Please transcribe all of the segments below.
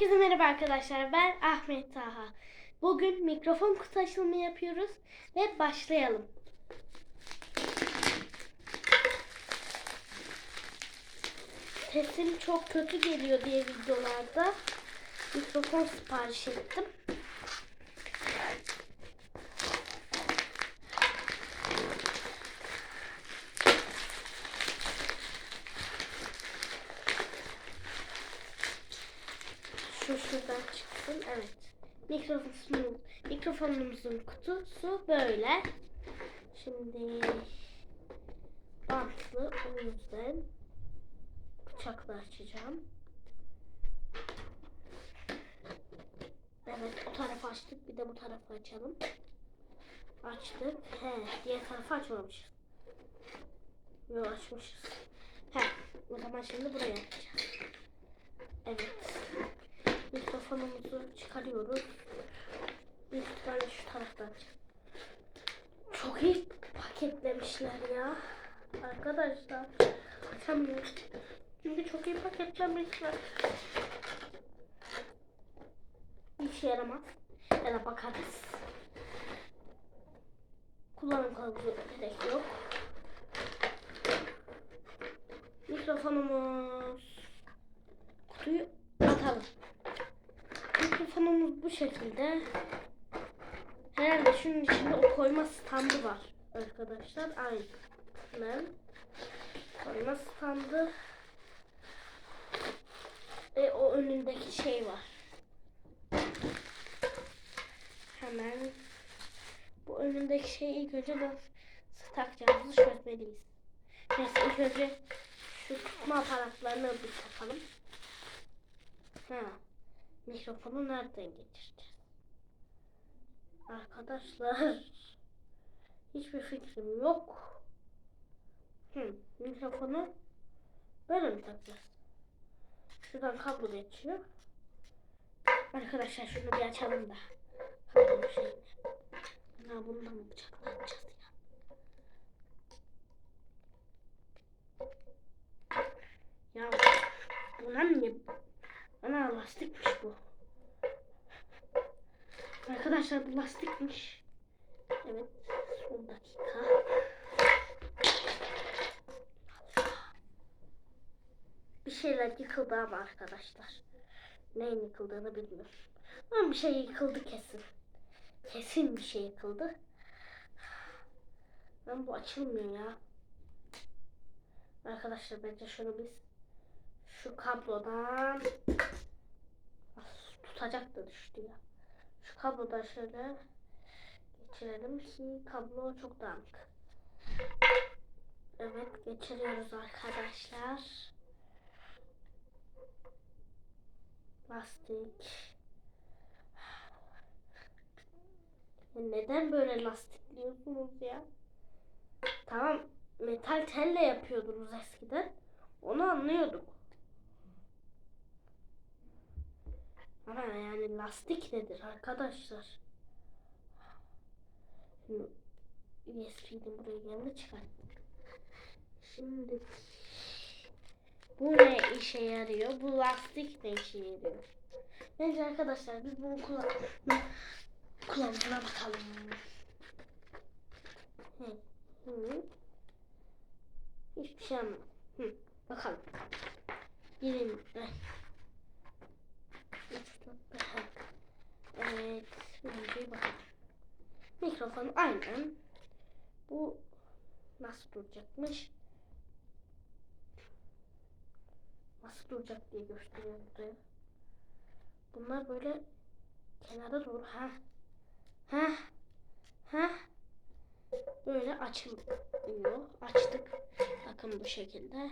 Herkese merhaba arkadaşlar. Ben Ahmet Taha. Bugün mikrofon kutu açılımı yapıyoruz ve başlayalım. Sesim çok kötü geliyor diye videolarda mikrofon sipariş ettim. Şu şuradan çıksın. Evet. Mikrofon, mikrofonumuzun kutusu böyle. Şimdi bantlı o yüzden bıçakla açacağım. Evet o tarafı açtık. Bir de bu tarafı açalım. Açtık. He, diğer tarafı açmamışız. Yok açmışız. He, o zaman şimdi buraya açacağız. Evet. Mikrofonumuzu çıkarıyoruz. Bir tane şu taraftan. Çok iyi paketlemişler ya. Arkadaşlar. Açamıyorum. Çünkü çok iyi paketlemişler. İşe yaramaz. Ya da bakarız. Kullanım kılavuzu gerek yok. Mikrofonumuz. Kutuyu atalım. Mikrofonumuz bu şekilde. Herhalde şunun içinde o koyma standı var arkadaşlar. Aynen. Koyma standı. Ve o önündeki şey var. Hemen bu önündeki şeyi ilk önce nasıl takacağımızı çözmeliyiz. Neyse ilk önce şu tutma aparatlarını bir takalım. Ha. Mikrofonu nereden geçireceğiz? Arkadaşlar hiçbir fikrim yok. Hı, mikrofonu böyle mi takacağız? Şuradan kablo geçiyor. Arkadaşlar şunu bir açalım da. Kablo şeyini. Ana bunu da mı bıçakla açacağız ya? Ya buna niye? Ana lastikmiş bu. Arkadaşlar bu lastikmiş. Evet. Son dakika. Bir şeyler yıkıldı ama arkadaşlar. Neyin yıkıldığını bilmiyorum. Ama bir şey yıkıldı kesin. Kesin bir şey yıkıldı. Ben bu açılmıyor ya. Arkadaşlar bence şunu biz şu kablodan tutacak da düştü ya. Şu kablodan şöyle geçirelim ki kablo çok dağınık. Evet geçiriyoruz arkadaşlar. Lastik. Neden böyle lastikliyorsunuz ya? Tamam metal telle yapıyordunuz eskiden. Onu anlıyorduk. Ama yani lastik nedir arkadaşlar? USB'den buraya geldi çıkarttım. Şimdi bu ne işe yarıyor? Bu lastik ne işe yarıyor? Bence arkadaşlar biz bunu kullan kullanımına bakalım. Hı. Hı. Hiçbir şey anlamadım. Bakalım. Girin. Evet. Mikrofon aynen. Bu nasıl duracakmış? Nasıl duracak diye gösteriyorum buraya. Bunlar böyle kenara doğru ha. Ha. Ha. Böyle açılıyor. Açtık. Bakın bu şekilde.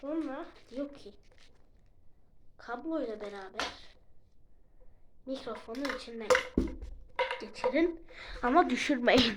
Sonra diyor ki kabloyla beraber mikrofonu içinden geçirin ama düşürmeyin.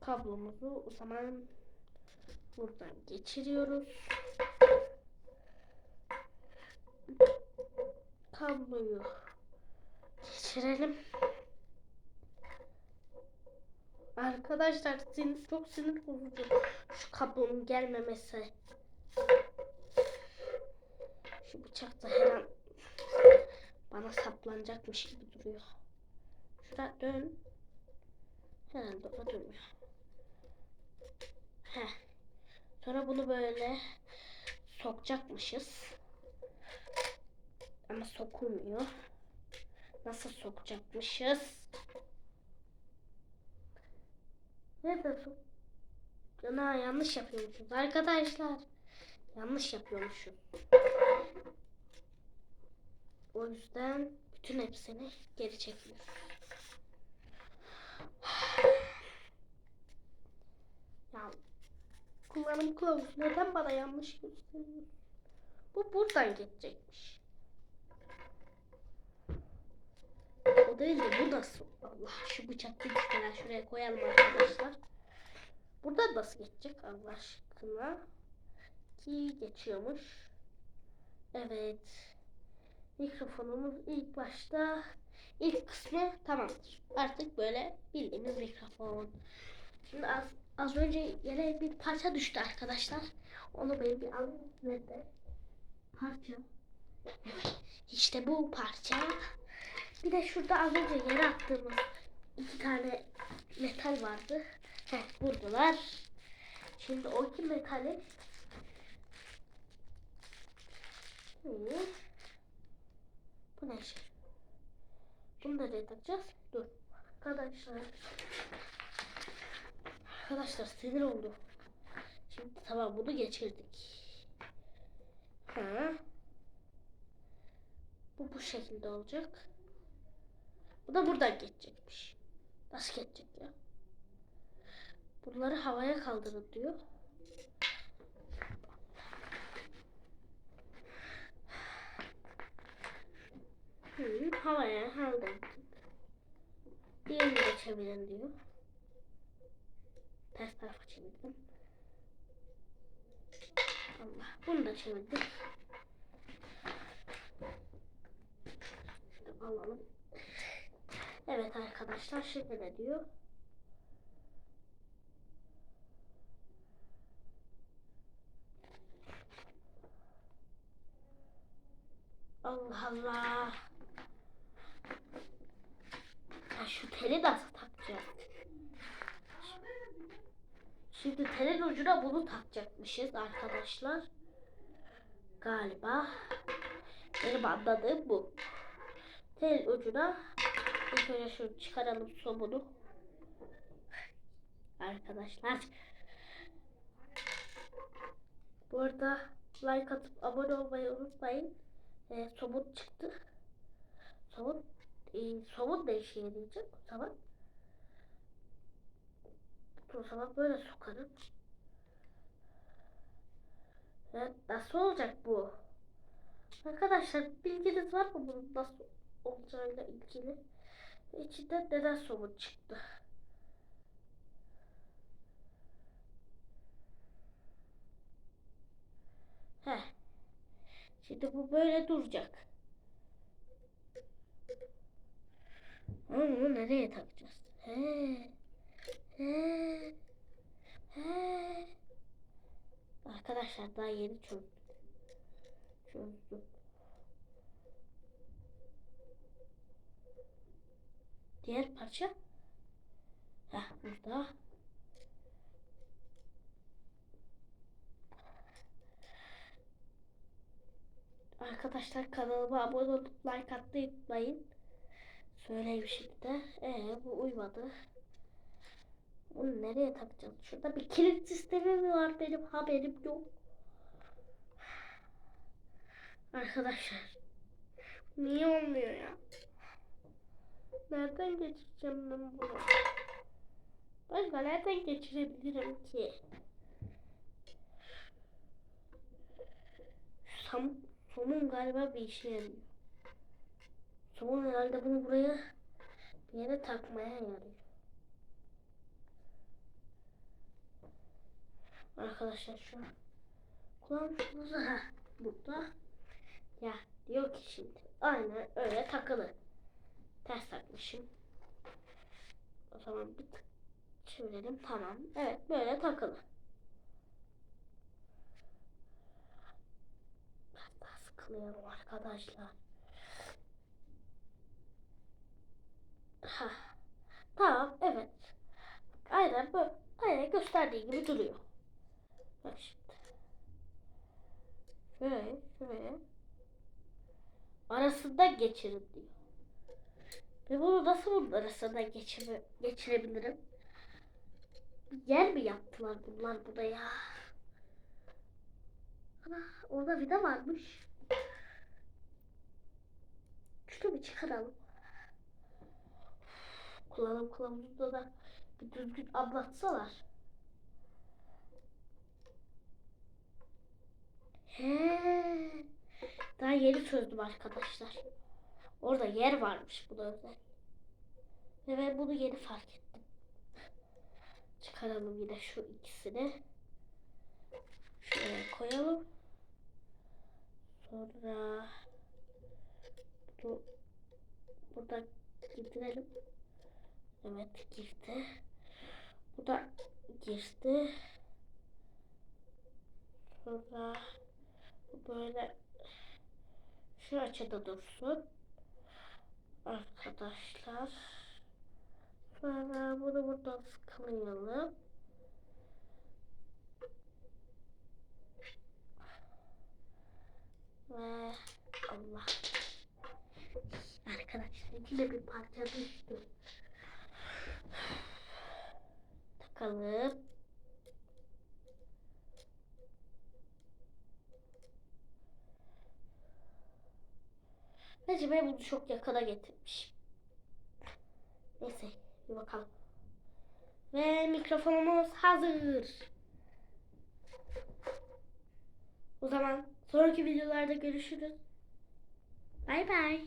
Kablomuzu o zaman buradan geçiriyoruz. Kabloyu geçirelim. Arkadaşlar sinir, çok sinir bozucu şu kablonun gelmemesi. Şu bıçak da her an bana saplanacakmış gibi duruyor. Şurada dön. Herhalde o dönüyor. Heh. Sonra bunu böyle sokacakmışız. Ama sokulmuyor. Nasıl sokacakmışız? Nerede sok? Ana yanlış yapıyormuşuz arkadaşlar. Yanlış yapıyormuşum. O yüzden bütün hepsini geri çekiyorum. Ya kullanım kılavuzu neden bana yanlış gösteriyor? Bu buradan geçecekmiş. O değil de bu nasıl? Allah şu bıçak bir şuraya koyalım arkadaşlar. Burada nasıl geçecek Allah aşkına? Ki geçiyormuş. Evet. Mikrofonumuz ilk başta ilk kısmı tamamdır. Artık böyle bildiğimiz mikrofon. Şimdi az, az önce yere bir parça düştü arkadaşlar. Onu benim bir alayım. Nerede? Parça. İşte bu parça. Bir de şurada az önce yere attığımız iki tane metal vardı. Heh, buradalar. Şimdi o iki metali Hı. Bu ne şey? Bunu nereye takacağız? Dur. Arkadaşlar. Arkadaşlar sinir oldu. Şimdi tamam bunu geçirdik. Ha. Bu bu şekilde olacak. Bu da buradan geçecekmiş. Nasıl geçecek ya? Bunları havaya kaldırın diyor. Hı, havaya kaldırdık. Diğerini de çevirin diyor. Ters tarafa çevirdim. Allah. Bunu da çevirdim. Şunu alalım. Evet arkadaşlar şimdi ne diyor? Allah Allah. Ya şu teli nasıl takacağız? Şimdi telin ucuna bunu takacakmışız arkadaşlar. Galiba. Benim anladığım bu. Tel ucuna ilk önce şunu çıkaralım somunu. Arkadaşlar. Bu arada like atıp abone olmayı unutmayın. E, somut çıktı. Somut e, somut ne işe yarayacak o zaman? O zaman böyle sokarım. Evet, nasıl olacak bu? Arkadaşlar bilginiz var mı bunun nasıl olacağıyla ilgili? İçinden neden somut çıktı? Heh. Şimdi bu böyle duracak. Ama bunu nereye takacağız? He. He. He. Arkadaşlar daha yeni çözdüm. Çözdüm. Diğer parça. Heh burada. Arkadaşlar kanalıma abone olup like atmayı unutmayın. Söyleyeyim şimdi. Ee, bu uymadı. Bunu nereye takacağız? Şurada bir kilit sistemi mi var benim haberim yok. Arkadaşlar. Niye olmuyor ya? Nereden geçireceğim ben bunu? Başka nereden geçirebilirim ki? Sam Somun galiba bir işe yarıyor. Somun herhalde bunu buraya bir yere takmaya yarıyor. Arkadaşlar şu kulağımız ha burada. Ya diyor ki şimdi aynen öyle takılı. Ters takmışım. O zaman bir tık çevirelim tamam. Evet böyle takılı. Biraz daha sıkı tıklayalım arkadaşlar. Ha. Tamam evet. Aynen bu. Aynen gösterdiği gibi duruyor. Bak şimdi. Şöyle şöyle. Arasında geçirin diyor. Ve bunu nasıl bunun arasında geçire, geçirebilirim? Yer mi yaptılar bunlar buraya? Ana orada vida varmış. Şunu bir çıkaralım. Kullanım kılavuzunda da bir düzgün anlatsalar. He. Daha yeni çözdüm arkadaşlar. Orada yer varmış buna özel. Ve ben bunu yeni fark ettim. Çıkaralım yine şu ikisini. Şuraya koyalım. Sonra bu burada girdirelim. Evet girdi. Bu da girdi. Sonra bu böyle şu açıda dursun. Arkadaşlar. Sonra bunu buradan sıkılayalım. Ve Allah. Arkadaşlar yine bir parça düştü. Takalım. Bence ben bunu çok yakına getirmiş. Neyse bir bakalım. Ve mikrofonumuz hazır. O zaman sonraki videolarda görüşürüz. Bay bay.